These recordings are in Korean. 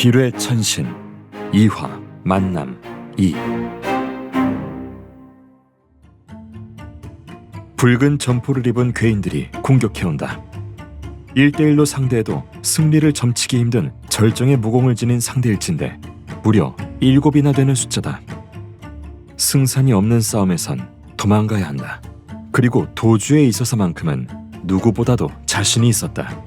비례 천신 이화 만남 이 붉은 점포를 입은 괴인들이 공격해온다. 1대1로 상대해도 승리를 점치기 힘든 절정의 무공을 지닌 상대일진데 무려 7이나 되는 숫자다. 승산이 없는 싸움에선 도망가야 한다. 그리고 도주에 있어서만큼은 누구보다도 자신이 있었다.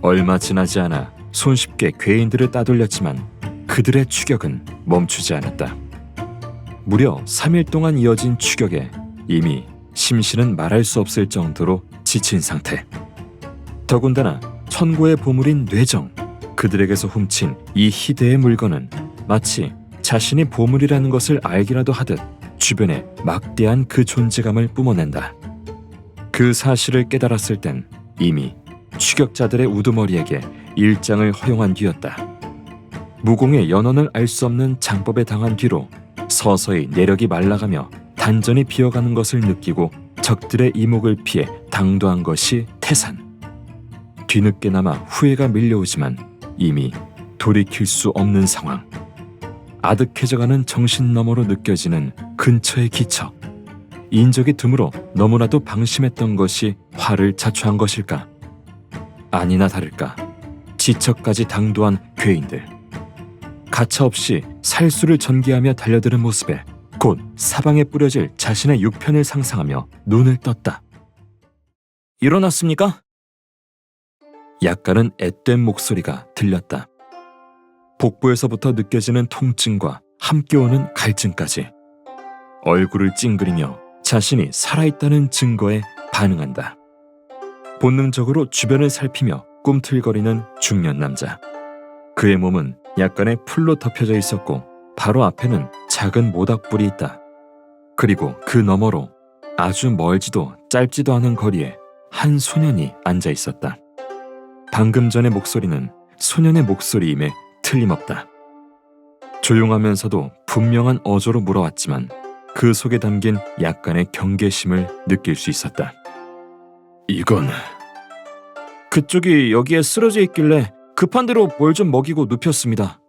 얼마 지나지 않아 손쉽게 괴인들을 따돌렸지만 그들의 추격은 멈추지 않았다. 무려 3일 동안 이어진 추격에 이미 심신은 말할 수 없을 정도로 지친 상태. 더군다나 천고의 보물인 뇌정, 그들에게서 훔친 이 희대의 물건은 마치 자신이 보물이라는 것을 알기라도 하듯 주변에 막대한 그 존재감을 뿜어낸다. 그 사실을 깨달았을 땐 이미 추격자들의 우두머리에게 일장을 허용한 뒤였다. 무공의 연원을 알 수 없는 장법에 당한 뒤로 서서히 내력이 말라가며 단전이 비어가는 것을 느끼고 적들의 이목을 피해 당도한 것이 태산. 뒤늦게나마 후회가 밀려오지만 이미 돌이킬 수 없는 상황. 아득해져가는 정신 너머로 느껴지는 근처의 기척. 인적이 드물어 너무나도 방심했던 것이 화를 자초한 것일까? 아니나 다를까 지척까지 당도한 괴인들. 가차없이 살수를 전개하며 달려드는 모습에 곧 사방에 뿌려질 자신의 육편을 상상하며 눈을 떴다. 일어났습니까? 약간은 앳된 목소리가 들렸다. 복부에서부터 느껴지는 통증과 함께 오는 갈증까지 얼굴을 찡그리며 자신이 살아있다는 증거에 반응한다. 본능적으로 주변을 살피며 꿈틀거리는 중년 남자. 그의 몸은 약간의 풀로 덮여져 있었고 바로 앞에는 작은 모닥불이 있다. 그리고 그 너머로 아주 멀지도 짧지도 않은 거리에 한 소년이 앉아 있었다. 방금 전의 목소리는 소년의 목소리임에 틀림없다. 조용하면서도 분명한 어조로 물어왔지만 그 속에 담긴 약간의 경계심을 느낄 수 있었다. 이건 그쪽이 여기에 쓰러져 있길래 급한 대로 뭘 좀 먹이고 눕혔습니다.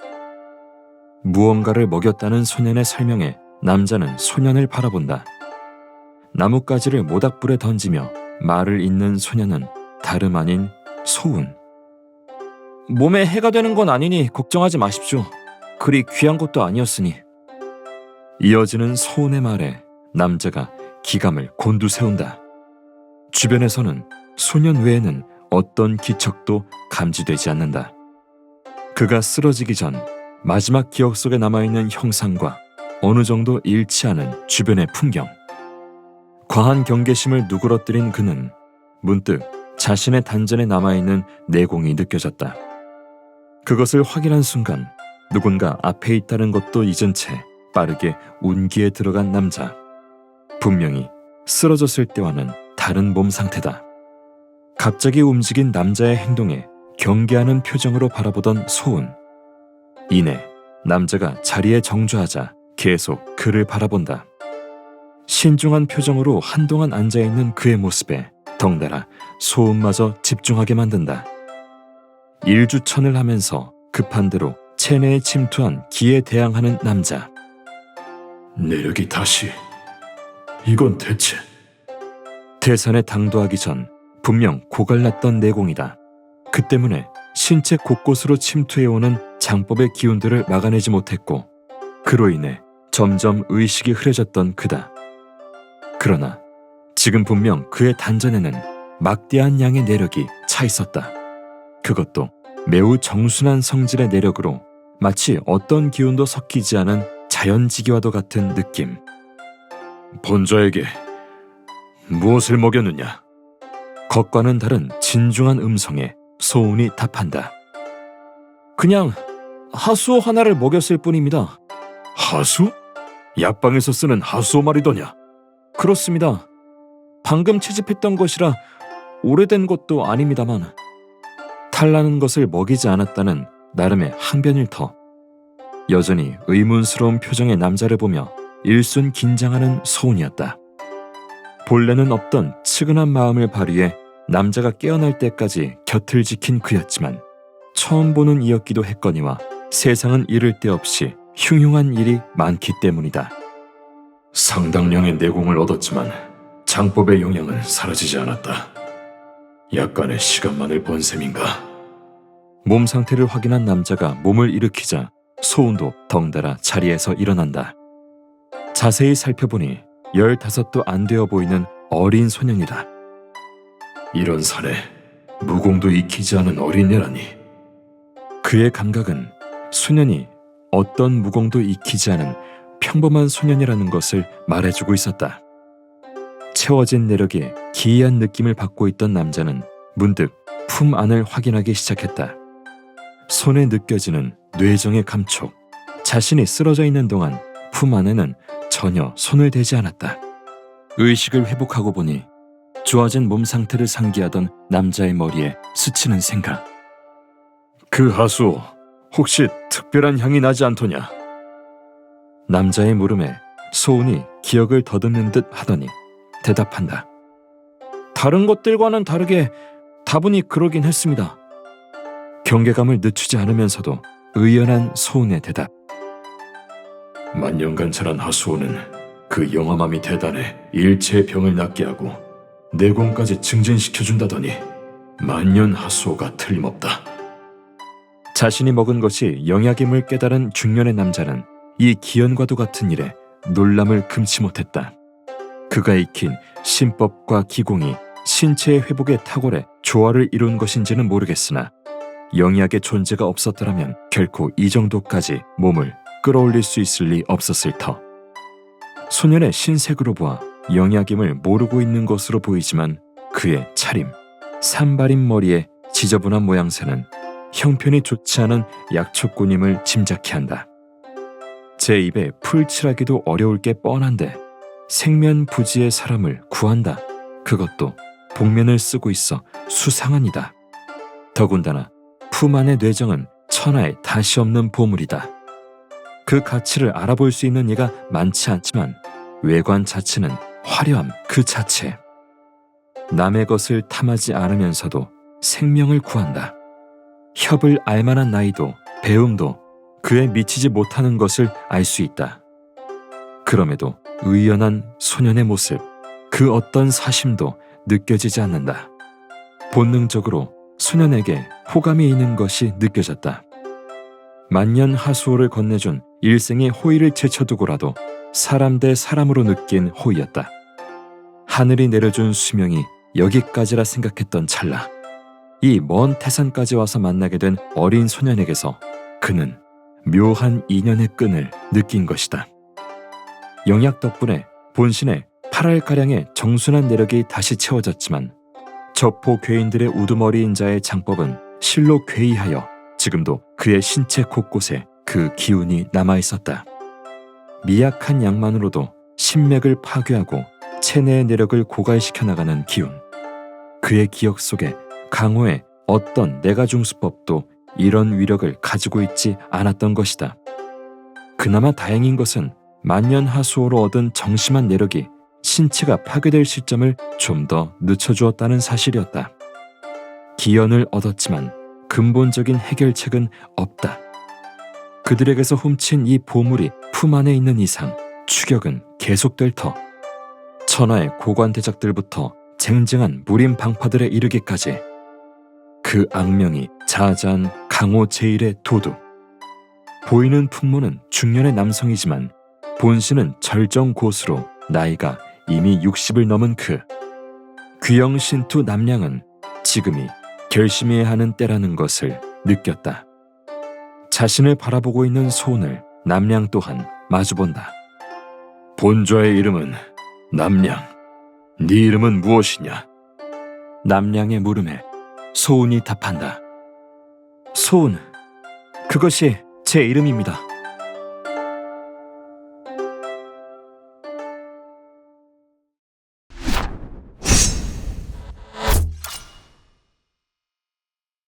무언가를 먹였다는 소년의 설명에 남자는 소년을 바라본다. 나뭇가지를 모닥불에 던지며 말을 잇는 소년은 다름 아닌 소운. 몸에 해가 되는 건 아니니 걱정하지 마십시오. 그리 귀한 것도 아니었으니. 이어지는 소운의 말에 남자가 기감을 곤두세운다. 주변에서는 소년 외에는 어떤 기척도 감지되지 않는다. 그가 쓰러지기 전 마지막 기억 속에 남아있는 형상과 어느 정도 일치하는 주변의 풍경. 과한 경계심을 누그러뜨린 그는 문득 자신의 단전에 남아있는 내공이 느껴졌다. 그것을 확인한 순간 누군가 앞에 있다는 것도 잊은 채 빠르게 운기에 들어간 남자. 분명히 쓰러졌을 때와는 다른 몸 상태다. 갑자기 움직인 남자의 행동에 경계하는 표정으로 바라보던 소은. 이내 남자가 자리에 정주하자 계속 그를 바라본다. 신중한 표정으로 한동안 앉아있는 그의 모습에 덩달아 소음마저 집중하게 만든다. 일주천을 하면서 급한 대로 체내에 침투한 기에 대항하는 남자. 내력이 다시 이건 대체 대산에 당도하기 전 분명 고갈났던 내공이다. 그 때문에 신체 곳곳으로 침투해오는 장법의 기운들을 막아내지 못했고 그로 인해 점점 의식이 흐려졌던 그다. 그러나 지금 분명 그의 단전에는 막대한 양의 내력이 차 있었다. 그것도 매우 정순한 성질의 내력으로 마치 어떤 기운도 섞이지 않은 자연지기와도 같은 느낌. 본자에게 무엇을 먹였느냐? 것과는 다른 진중한 음성에 소운이 답한다. 그냥 하수오 하나를 먹였을 뿐입니다. 하수? 약방에서 쓰는 하수오 말이더냐? 그렇습니다. 방금 채집했던 것이라 오래된 것도 아닙니다만 탈나는 것을 먹이지 않았다는 나름의 항변일 터. 여전히 의문스러운 표정의 남자를 보며 일순 긴장하는 소운이었다. 본래는 없던 측은한 마음을 발휘해 남자가 깨어날 때까지 곁을 지킨 그였지만 처음 보는 이였기도 했거니와 세상은 이를 데 없이 흉흉한 일이 많기 때문이다. 상당량의 내공을 얻었지만 장법의 영향은 사라지지 않았다. 약간의 시간만을 번 셈인가? 몸 상태를 확인한 남자가 몸을 일으키자 소운도 덩달아 자리에서 일어난다. 자세히 살펴보니 열다섯도 안 되어 보이는 어린 소년이다. 이런 산에 무공도 익히지 않은 어린애라니. 그의 감각은 소년이 어떤 무공도 익히지 않은 평범한 소년이라는 것을 말해주고 있었다. 채워진 내력에 기이한 느낌을 받고 있던 남자는 문득 품 안을 확인하기 시작했다. 손에 느껴지는 뇌정의 감촉. 자신이 쓰러져 있는 동안 품 안에는 전혀 손을 대지 않았다. 의식을 회복하고 보니 좋아진 몸 상태를 상기하던 남자의 머리에 스치는 생각. 그 하수 혹시 특별한 향이 나지 않더냐? 남자의 물음에 소운이 기억을 더듬는 듯 하더니 대답한다. 다른 것들과는 다르게 다분히 그러긴 했습니다. 경계감을 늦추지 않으면서도 의연한 소운의 대답. 만년간 자란 하수호는 그 영험함이 대단해 일체의 병을 낫게 하고 내공까지 증진시켜준다더니 만년 하수호가 틀림없다. 자신이 먹은 것이 영약임을 깨달은 중년의 남자는 이 기연과도 같은 일에 놀람을 금치 못했다. 그가 익힌 신법과 기공이 신체의 회복에 탁월해 조화를 이룬 것인지는 모르겠으나 영약의 존재가 없었더라면 결코 이 정도까지 몸을 끌어올릴 수 있을 리 없었을 터. 소년의 신색으로 보아 영약임을 모르고 있는 것으로 보이지만 그의 차림, 산발인 머리에 지저분한 모양새는 형편이 좋지 않은 약초꾼임을 짐작케 한다. 제 입에 풀 칠하기도 어려울 게 뻔한데 생면 부지의 사람을 구한다. 그것도 복면을 쓰고 있어 수상한이다. 더군다나 품 안의 뇌정은 천하에 다시 없는 보물이다. 그 가치를 알아볼 수 있는 이가 많지 않지만 외관 자체는 화려함 그 자체. 남의 것을 탐하지 않으면서도 생명을 구한다. 협을 알만한 나이도 배움도 그에 미치지 못하는 것을 알 수 있다. 그럼에도 의연한 소년의 모습, 그 어떤 사심도 느껴지지 않는다. 본능적으로 소년에게 호감이 있는 것이 느껴졌다. 만년 하수호를 건네준 일생의 호의를 제쳐두고라도 사람 대 사람으로 느낀 호의였다. 하늘이 내려준 수명이 여기까지라 생각했던 찰나. 이 먼 태산까지 와서 만나게 된 어린 소년에게서 그는 묘한 인연의 끈을 느낀 것이다. 영약 덕분에 본신에 8알가량의 정순한 내력이 다시 채워졌지만 저포 괴인들의 우두머리인 자의 장법은 실로 괴이하여 지금도 그의 신체 곳곳에 그 기운이 남아 있었다. 미약한 양만으로도 신맥을 파괴하고 체내의 내력을 고갈시켜 나가는 기운. 그의 기억 속에 강호의 어떤 내가중수법도 이런 위력을 가지고 있지 않았던 것이다. 그나마 다행인 것은 만년하수호로 얻은 정심한 내력이 신체가 파괴될 시점을 좀 더 늦춰주었다는 사실이었다. 기연을 얻었지만 근본적인 해결책은 없다. 그들에게서 훔친 이 보물이 품 안에 있는 이상 추격은 계속될 터. 천하의 고관대작들부터 쟁쟁한 무림 방파들에 이르기까지 그 악명이 자자한 강호 제일의 도둑. 보이는 풍모는 중년의 남성이지만 본신은 절정 고수로 나이가 이미 60을 넘은 그 귀영 신투 남량은 지금이 결심해야 하는 때라는 것을 느꼈다. 자신을 바라보고 있는 소은을 남량 또한 마주본다. 본좌의 이름은 남량. 네 이름은 무엇이냐? 남량의 물음에 소은이 답한다. 소은, 그것이 제 이름입니다.